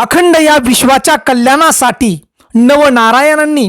अखंड या विश्वाच्या कल्याणासाठी नवनारायणांनी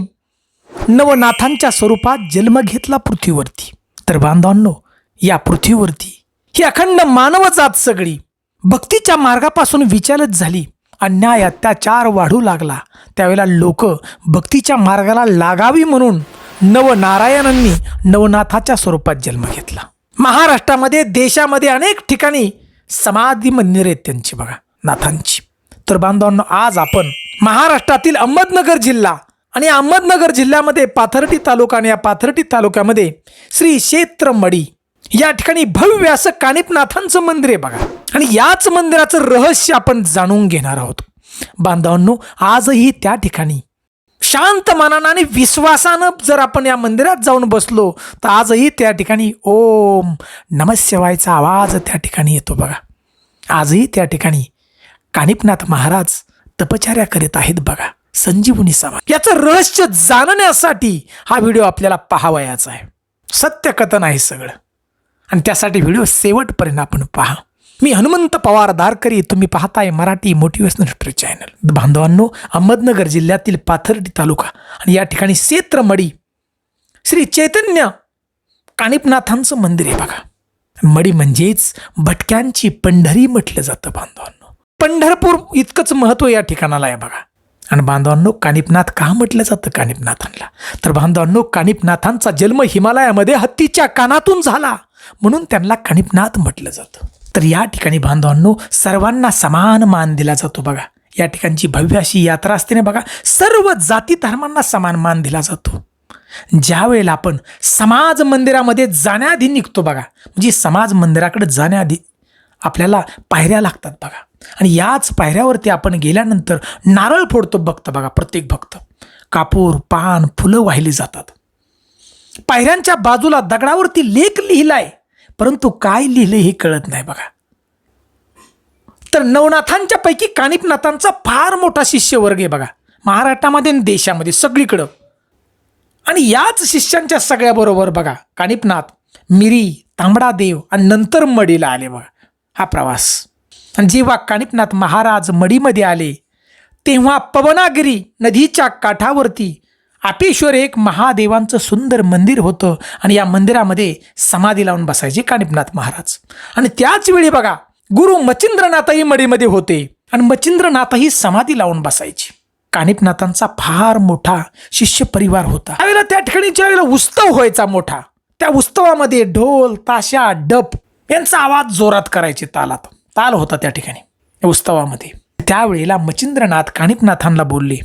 नवनाथांच्या स्वरूपात जन्म घेतला पृथ्वीवरती. तर बांधवांनो या पृथ्वीवरती ही अखंड मानवजात सगळी भक्तीच्या मार्गापासून विचलित झाली. अन्याय अत्याचार वाढू लागला. त्यावेळेला लोक भक्तीच्या मार्गाला लागावी म्हणून नवनारायणांनी नवनाथाच्या स्वरूपात जन्म घेतला. महाराष्ट्रामध्ये देशामध्ये अनेक ठिकाणी समाधी मंदिर आहेत त्यांची बघा नाथांची. तर बांधवांनो आज आपण महाराष्ट्रातील अहमदनगर जिल्हा आणि अहमदनगर जिल्ह्यामध्ये पाथर्डी तालुका आणि या पाथर्डी तालुक्यामध्ये श्री क्षेत्रमडी या ठिकाणी भव्य असं कानिपनाथांचं मंदिर आहे बघा. आणि याच मंदिराचं रहस्य आपण जाणून घेणार आहोत. बांधवांनो आजही त्या ठिकाणी शांत मनानं आणि विश्वासानं जर आपण या मंदिरात जाऊन बसलो तर आजही त्या ठिकाणी ओम नमस्यवायचा आवाज त्या ठिकाणी येतो बघा. आजही त्या ठिकाणी कानिपनाथ महाराज तपचार्या करीत आहेत बघा संजीवनी समाज. याचं रहस्य जाणण्यासाठी हा व्हिडिओ आपल्याला पाहावयाचा आहे. सत्य कथन आहे सगळं. आणि त्यासाठी व्हिडिओ शेवटपर्यंत आपण पहा. मी हनुमंत पवार दारकरी तुम्ही पाहताय मराठी मोटिवेशनल हिस्ट्री चॅनल. बांधवांनो अहमदनगर जिल्ह्यातील पाथर्डी तालुका आणि या ठिकाणी क्षेत्रमडी श्री चैतन्य कानिपनाथांचं मंदिर आहे बघा. मडी म्हणजेच भटक्यांची पंढरी म्हटलं जातं बांधवांनो. पंढरपूर इतकंच महत्त्व या ठिकाणाला आहे बघा. आणि बांधवांनो कानिपनाथ का म्हटलं जातं कानिपनाथांना तर बांधवांनो कानिपनाथांचा जन्म हिमालयामध्ये हत्तीच्या कानातून झाला. म्हणून त्यांना कानिपनाथ म्हटलं जातं. तर या ठिकाणी बांधवांनो सर्वांना समान मान दिला जातो बघा. या ठिकाणची भव्य अशी यात्रा असते ना बघा सर्व जाती धर्मांना समान मान दिला जातो. ज्या वेळेला आपण समाज मंदिरामध्ये जाण्याआधी निघतो बघा म्हणजे समाज मंदिराकडे जाण्याआधी आपल्याला पायऱ्या लागतात बघा. आणि याच पायऱ्यावरती आपण गेल्यानंतर नारळ फोडतो भक्त बघा प्रत्येक भक्त. कापूर पान फुलं वाहिली जातात. पायऱ्यांच्या बाजूला दगडावरती लेख लिहिलाय परंतु काय लिहिलं हे कळत नाही बघा. तर नवनाथांच्या पैकी कानिपनाथांचा फार मोठा शिष्यवर्ग आहे बघा. महाराष्ट्रामध्ये आणि देशामध्ये सगळीकडं. आणि याच शिष्यांच्या सगळ्याबरोबर बघा कानिपनाथ मिरी तांबडा देव आणि नंतर मडीला आले बघा. हा प्रवास. जेव्हा कानिपनाथ महाराज मडीमध्ये आले तेव्हा पवनागिरी नदीच्या काठावरती आपेश्वर एक महादेवांचं सुंदर मंदिर होतं आणि या मंदिरामध्ये समाधी लावून बसायचे काणिपनाथ महाराज. आणि त्याच वेळी बघा गुरु मचिंद्रनाथही मडीमध्ये होते आणि मचिंद्रनाथही समाधी लावून बसायचे. काणिपनाथांचा फार मोठा शिष्य परिवार होता. त्यावेळेला त्या ठिकाणी ज्यावेळेला उत्सव व्हायचा मोठा त्या उत्सवामध्ये ढोल ताशा डप यांचा आवाज जोरात करायचे तालात. ताल होता त्या ठिकाणी उत्सवामध्ये. त्यावेळेला मचिंद्रनाथ काणिकनाथांना बोलले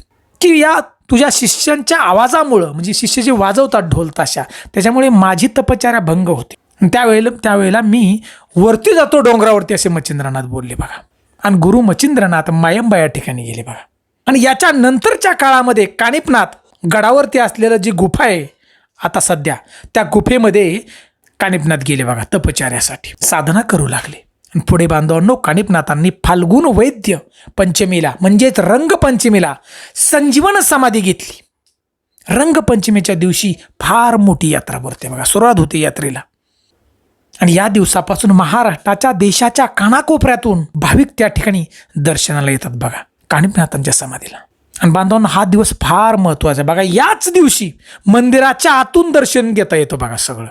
की या तुझ्या शिष्यांच्या आवाजामुळं म्हणजे शिष्य जे वाजवतात ढोल ताशा त्याच्यामुळे माझी तपचार्या भंग होते. आणि त्यावेळेला त्यावेळेला मी वरती जातो डोंगरावरती असे मचिंद्रनाथ बोलले बघा. आणि गुरु मचिंद्रनाथ मायंबा या ठिकाणी गेले बघा. आणि याच्या नंतरच्या काळामध्ये कानिपनाथ गडावरती असलेलं जी गुफा आहे आता सध्या त्या गुफेमध्ये कानिपनाथ गेले बघा तपचार्यासाठी साधना करू लागले. पुढे बांधवांनो कानिपनाथांनी फाल्गुन वैद्य पंचमीला म्हणजेच रंगपंचमीला संजीवन समाधी घेतली. रंगपंचमीच्या दिवशी फार मोठी यात्रा भरते बघा सुरुवात होते यात्रेला. आणि या दिवसापासून महाराष्ट्राच्या देशाच्या कानाकोपऱ्यातून भाविक त्या ठिकाणी दर्शनाला येतात बघा कानिपनाथांच्या समाधीला. आणि बांधवांना हा दिवस फार महत्त्वाचा आहे. बघा याच दिवशी मंदिराच्या आतून दर्शन घेता येतं बघा सगळं.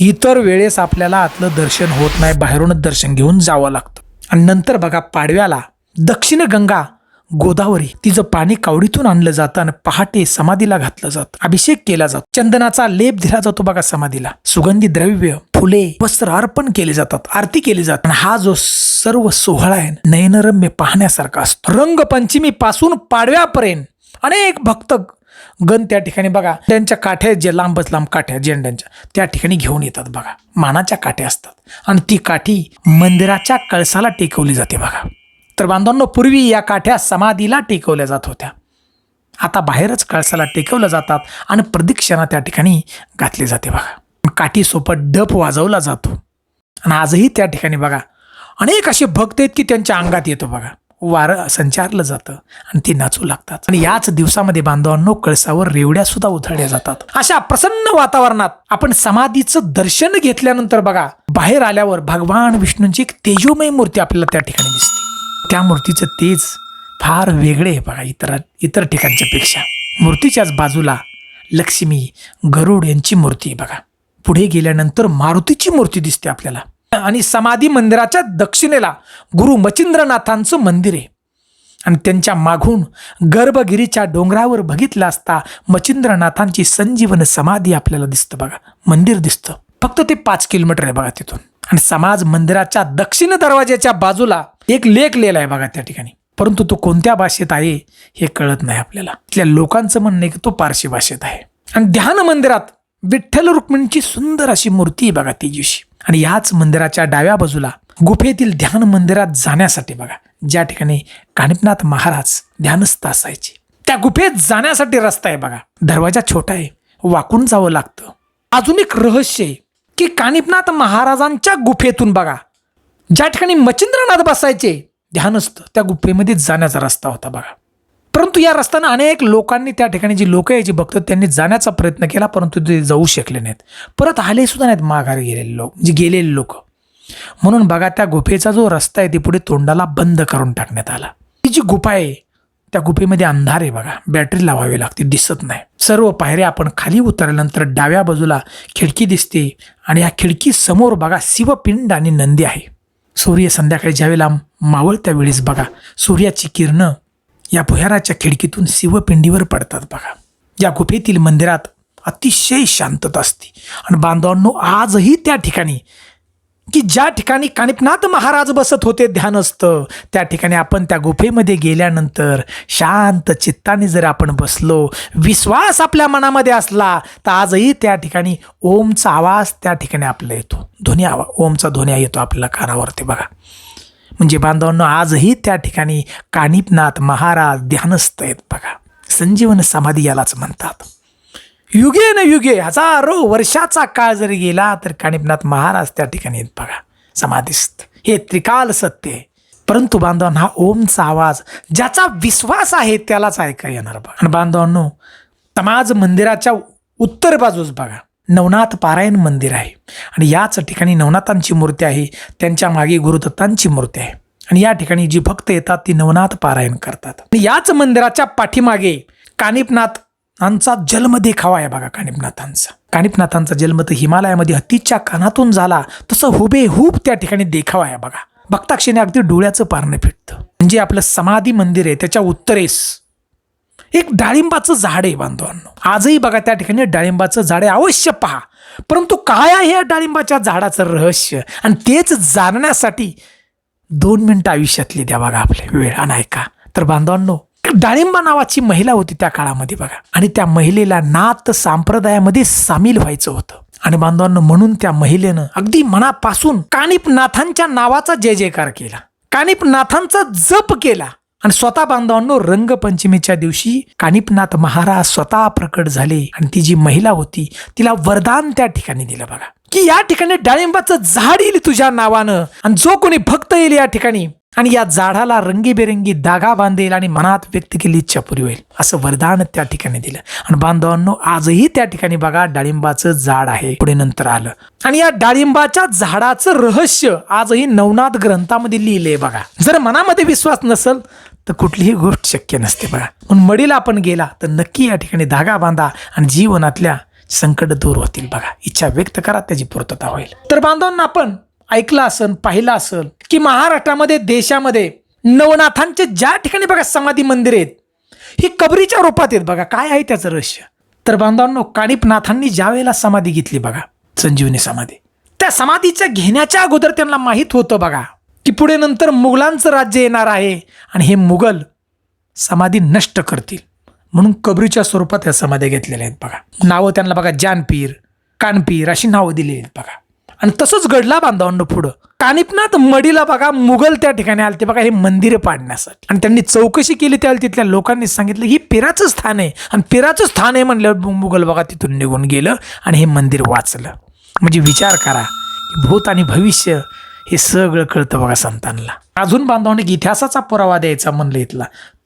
इतर वेळेस आपल्याला आतलं दर्शन होत नाही बाहेरूनच दर्शन घेऊन जावं लागतं. आणि नंतर बघा पाडव्याला दक्षिण गंगा गोदावरी तिचं पाणी कावडीतून आणलं जातं आणि पहाटे समाधीला घातलं जातं. अभिषेक केला जातो. चंदनाचा लेप दिला जातो बघा समाधीला. सुगंधी द्रव्य फुले वस्त्र अर्पण केले जातात आरती केली जात. आणि हा जो सर्व सोहळा आहे नयनरम्य पाहण्यासारखा असतो. रंगपंचमी पासून पाडव्यापर्यंत अनेक भक्त गण त्या ठिकाणी बघा त्यांच्या काठ्या जे लांबच लांब काठ्या झेंड्यांच्या त्या ठिकाणी घेऊन येतात बघा. मानाच्या काठ्या असतात. आणि ती काठी मंदिराच्या कळसाला टेकवली जाते बघा. तर बांधवांनो पूर्वी या काठ्या समाधीला टेकवल्या जात होत्या. आता बाहेरच कळसाला टेकवल्या जातात आणि प्रदक्षिणा त्या ठिकाणी घातली जाते बघा. काठीसोबत डप वाजवला जातो. आणि आजही त्या ठिकाणी बघा अनेक असे भक्त आहेत की त्यांच्या अंगात येतो बघा. वारं संचारलं जातं आणि ते नाचू लागतात. आणि याच दिवसामध्ये बांधवांनो कळसावर रेवड्या सुद्धा उधळल्या जातात. अशा प्रसन्न वातावरणात आपण समाधीचं दर्शन घेतल्यानंतर बघा बाहेर आल्यावर भगवान विष्णूंची एक तेजोमय मूर्ती आपल्याला त्या ठिकाणी दिसते. त्या मूर्तीचं तेज फार वेगळे आहे बघा इतर इतर ठिकाणच्या पेक्षा मूर्तीच्याच बाजूला लक्ष्मी गरुड यांची मूर्ती बघा. पुढे गेल्यानंतर मारुतीची मूर्ती दिसते आपल्याला. आणि समाधी मंदिराच्या दक्षिणेला गुरु मचिंद्रनाथांचं मंदिर आहे. आणि त्यांच्या मागून गर्भगिरीच्या डोंगरावर बघितलं असता मचिंद्रनाथांची संजीवन समाधी आपल्याला दिसतं बघा. मंदिर दिसतं. फक्त ते पाच किलोमीटर आहे बघा तिथून. आणि समाज मंदिराच्या दक्षिण दरवाज्याच्या बाजूला एक लेख लिहिला आहे बघा त्या ठिकाणी. परंतु तो कोणत्या भाषेत आहे हे कळत नाही आपल्याला. तिथल्या लोकांचं म्हणणं आहे की तो पारशी भाषेत आहे. आणि ध्यान मंदिरात विठ्ठल रुक्मिणीची सुंदर अशी मूर्ती आहे बघा त्या दिवशी. आणि याच मंदिराच्या डाव्या बाजूला गुफेतील ध्यान मंदिरात जाण्यासाठी बघा ज्या ठिकाणी कानिपनाथ महाराज ध्यानस्थ असायचे. त्या गुफेत जाण्यासाठी रस्ता आहे बघा. दरवाजा छोटा आहे वाकून जावं लागतं. अजून एक रहस्य आहे की कानिपनाथ महाराजांच्या गुफेतून बघा ज्या ठिकाणी मच्छिंद्रनाथ बसायचे ध्यानस्थ त्या गुफेमध्ये जाण्याचा रस्ता होता बघा. परंतु या रस्त्यानं अनेक लोकांनी त्या ठिकाणी जी लोक यायची भक्त त्यांनी जाण्याचा प्रयत्न केला परंतु ते जाऊ शकले नाहीत. परत आले सुद्धा नाहीत माघारी गेलेले लोक म्हणजे गेलेले लोक. म्हणून बघा त्या गुफेचा जो रस्ता आहे ते पुढे तोंडाला बंद करून टाकण्यात आला. ती जी गुफा आहे त्या गुफेमध्ये अंधार आहे बघा. बॅटरी लावावी लागते दिसत नाही. सर्व पायऱ्या आपण खाली उतरल्यानंतर डाव्या बाजूला खिडकी दिसते आणि या खिडकी समोर बघा शिवपिंड आणि नंदी आहे. सूर्य संध्याकाळी ज्यावेळेला मावळ त्यावेळीस बघा सूर्याची किरणं या भुयाराच्या खिडकीतून शिवपिंडीवर पडतात बघा. या गुफेतील मंदिरात अतिशय शांतता असते. आणि बांधवांनो आजही त्या ठिकाणी की ज्या ठिकाणी कानिपनाथ महाराज बसत होते ध्यानस्थ त्या ठिकाणी आपण त्या गुफेमध्ये गेल्यानंतर शांत चित्ताने जर आपण बसलो विश्वास आपल्या मनामध्ये असला तर आजही त्या ठिकाणी ओमचा आवाज त्या ठिकाणी आपला येतो. ध्वनी आवा ओमचा ध्वनी येतो आपल्याला कानावरती बघा. म्हणजे बांधवांनो आजही त्या ठिकाणी कानिपनाथ महाराज ध्यानस्थ आहेत बघा. संजीवन समाधी यालाच म्हणतात. युगे न युगे हजारो वर्षाचा काळ जरी गेला तर कानिपनाथ महाराज त्या ठिकाणी आहेत बघा. समाधीस्थ. हे त्रिकाल सत्य आहे. परंतु बांधवांना हा ओमचा आवाज ज्याचा विश्वास आहे त्यालाच ऐका येणार बघा. आणि बांधवांनो समाज मंदिराच्या उत्तर बाजूस बघा. नवनाथ पारायण मंदिर आहे. आणि याच ठिकाणी नवनाथांची मूर्ती आहे त्यांच्या मागे गुरुदत्तांची मूर्ती आहे. आणि या ठिकाणी जी भक्त येतात ती नवनाथ पारायण करतात. आणि याच मंदिराच्या पाठीमागे कानिपनाथांचा जन्म देखावा आहे बघा कानिपनाथांचा. कानिपनाथांचा जन्म तर हिमालयामध्ये हत्तीच्या कानातून झाला. तसं हुबेहूब त्या ठिकाणी देखावा आहे बघा. भक्ताक्षीने अगदी डोळ्याचं पारणं फिटतं. म्हणजे आपलं समाधी मंदिर आहे त्याच्या उत्तरेस एक डाळिंबाचं झाड आहे बांधवांनो. आजही बघा त्या ठिकाणी डाळिंबाचं झाड आहे. अवश्य पहा. परंतु काय आहे या डाळिंबाच्या झाडाचं रहस्य? आणि तेच जाणण्यासाठी दोन मिनटं आयुष्यातली द्या बघा आपले. वेळ आणि ऐका. तर बांधवांनो डाळिंबा नावाची महिला होती त्या काळामध्ये बघा. आणि त्या महिलेला नाथ संप्रदायामध्ये सामील व्हायचं होतं. आणि बांधवांनो म्हणून त्या महिलेनं अगदी मनापासून कानिपनाथांच्या नावाचा जय जयकार केला. कानिपनाथांचा जप केला. आणि स्वतः बांधवांनो रंगपंचमीच्या दिवशी कानिपनाथ महाराज स्वतः प्रकट झाले आणि ती जी महिला होती तिला वरदान त्या ठिकाणी दिलं बघा. की या ठिकाणी डाळिंबाचं झाड येईल तुझ्या नावानं. आणि जो कोणी भक्त येईल या ठिकाणी आणि या झाडाला रंगीबेरंगी दागा बांधेल आणि मनात व्यक्त केली इच्छा पुरी होईल असं वरदान त्या ठिकाणी दिलं. आणि बांधवांनो आजही त्या ठिकाणी बघा डाळिंबाचं झाड आहे पुढे नंतर आलं. आणि या डाळिंबाच्या झाडाचं रहस्य आजही नवनाथ ग्रंथामध्ये लिहिलंय बघा. जर मनामध्ये विश्वास नसेल तर कुठलीही गोष्ट शक्य नसते बघा. म्हणून मडीला आपण गेला तर नक्की या ठिकाणी धागा बांधा आणि जीवनातल्या संकट दूर होतील बघा. इच्छा व्यक्त करा त्याची पूर्तता होईल. तर बांधवांना आपण ऐकलं असन पाहिलं असेल की महाराष्ट्रामध्ये देशामध्ये नवनाथांचे ज्या ठिकाणी बघा समाधी मंदिर आहेत ही कबरीच्या रूपात आहेत बघा. काय आहे त्याचं रहस्य? तर बांधवांनो काणीपनाथांनी ज्या वेळेला समाधी घेतली बघा संजीवनी समाधी त्या समाधीच्या घेण्याच्या अगोदर त्यांना माहीत होतं बघा. की पुढे नंतर मुघलांचं राज्य येणार आहे आणि हे मुघल समाधी नष्ट करतील. म्हणून कबरीच्या स्वरूपात या समाध्या घेतलेल्या आहेत बघा. नावं त्यांना बघा जानपीर कानपीर अशी नावं दिली आहेत बघा. आणि तसंच घडला बांधवांनो पुढं. कानिपनाथ मडीला बघा मुघल त्या ठिकाणी आले ते बघा हे मंदिर पाडण्यासाठी. आणि त्यांनी चौकशी केली त्यावेळेला तिथल्या लोकांनी सांगितलं ही पिराचं स्थान आहे. आणि पिराचं स्थान आहे म्हणल्यावर मुघल बघा तिथून निघून गेलं आणि हे मंदिर वाचलं. म्हणजे विचार करा की भूत आणि भविष्य हे सगळं कळतं बघा संतांना. अजून बांधवांनी इतिहासाचा पुरावा द्यायचा म्हणलं इथला.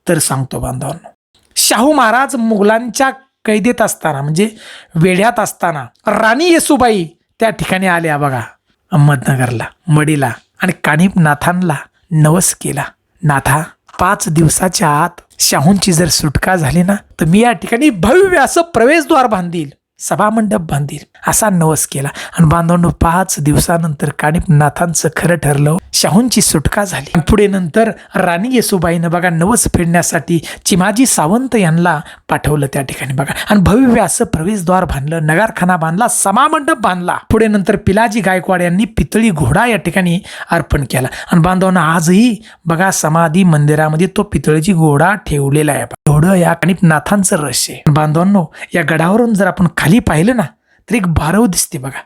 तर सांगतो बांधवांना. शाहू महाराज मुघलांच्या कैदेत असताना म्हणजे वेढ्यात असताना राणी येसुबाई त्या ठिकाणी आल्या बघा. अहमदनगरला मडीला आणि कानिपनाथांना नवस केला. नाथा पाच दिवसाच्या आत शाहूंची जर सुटका झाली ना तर मी या ठिकाणी भव्य असं प्रवेशद्वार बांधील. सभामंडप बांधील. असा नवस केला. आणि बांधवांनो पाच दिवसानंतर कानिपनाथांचं खरं ठरलं. शाहूंची सुटका झाली. पुढे नंतर राणी येसुबाईनं बघा नवस फेडण्यासाठी चिमाजी सावंत यांना पाठवलं त्या ठिकाणी बघा. आणि भव्य असं प्रवेशद्वार बांधलं नगारखाना बांधला समामंडप बांधला. पुढे नंतर पिलाजी गायकवाड यांनी पितळी घोडा या ठिकाणी अर्पण केला. आणि बांधवांना आजही बघा समाधी मंदिरामध्ये तो पितळीची घोडा ठेवलेला आहे. एवढं या काणिपनाथांचं रहस्य आहे. बांधवांनो या गडावरून जर आपण खाली पाहिलं ना तर एक बारव दिसते बघा.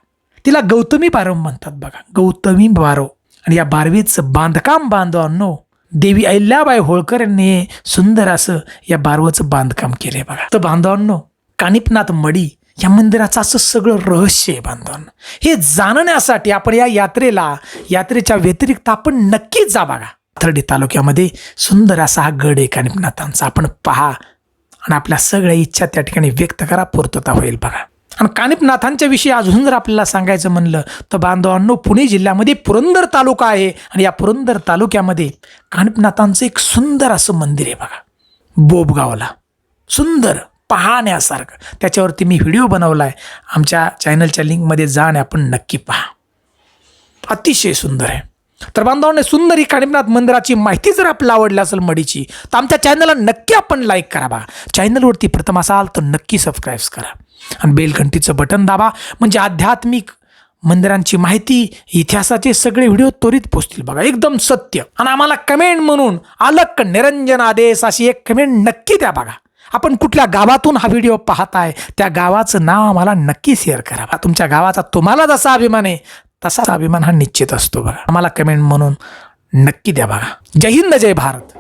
तिला गौतमी बारव म्हणतात बघा. गौतमी बारव. आणि या बारवीचं बांधकाम बांधवांनो देवी अहिल्याबाई होळकर यांनी सुंदर असं या बारवचं बांधकाम केलंय बघा. तर बांधवांनो कानिपनाथ मडी या मंदिराचं असं सगळं रहस्य आहे बांधवांनो. हे जाणण्यासाठी आपण या यात्रेला यात्रेच्या व्यतिरिक्त आपण नक्कीच जा बघा. थर्डी तालुक्यामध्ये सुंदर असा हा गड आहे कानिपनाथांचा. आपण पहा आणि आपल्या सगळ्या इच्छा त्या ठिकाणी व्यक्त करा पूर्तता होईल बघा. आणि कानिपनाथांच्या विषयी अजून जर आपल्याला सांगायचं म्हणलं तर बांधवांनो पुणे जिल्ह्यामध्ये पुरंदर तालुका आहे. आणि या पुरंदर तालुक्यामध्ये कानिपनाथांचं एक सुंदर असं मंदिर आहे बघा. बोबगावला. सुंदर पाहण्यासारखं. त्याच्यावरती मी व्हिडिओ बनवला आहे आमच्या चॅनलच्या लिंकमध्ये जाण आपण नक्की पहा. अतिशय सुंदर आहे. तर बांधवांनी सुंदर ही मंदिराची माहिती जर आपल्याला आवडली असेल मडीची तर आमच्या चॅनलला नक्की आपण लाईक करा बा. चॅनलवरती प्रथम असाल तर नक्की सबस्क्राईब करा. आणि बेलघंटीचं बटन दाबा. म्हणजे आध्यात्मिक मंदिरांची माहिती इतिहासाचे सगळे व्हिडिओ त्वरित पोचतील बघा. एकदम सत्य. आणि आम्हाला कमेंट म्हणून अलक निरंजन आदेश अशी एक कमेंट नक्की द्या बघा. आपण कुठल्या गावातून हा व्हिडिओ पाहताय त्या गावाचं नाव आम्हाला नक्की शेअर करा तुमच्या गावाचा तुम्हाला जसा अभिमान आहे तसा अभिमान हा निश्चित असतो बघा. आम्हाला कमेंट म्हणून नक्की द्या बघा. जय हिंद जय भारत.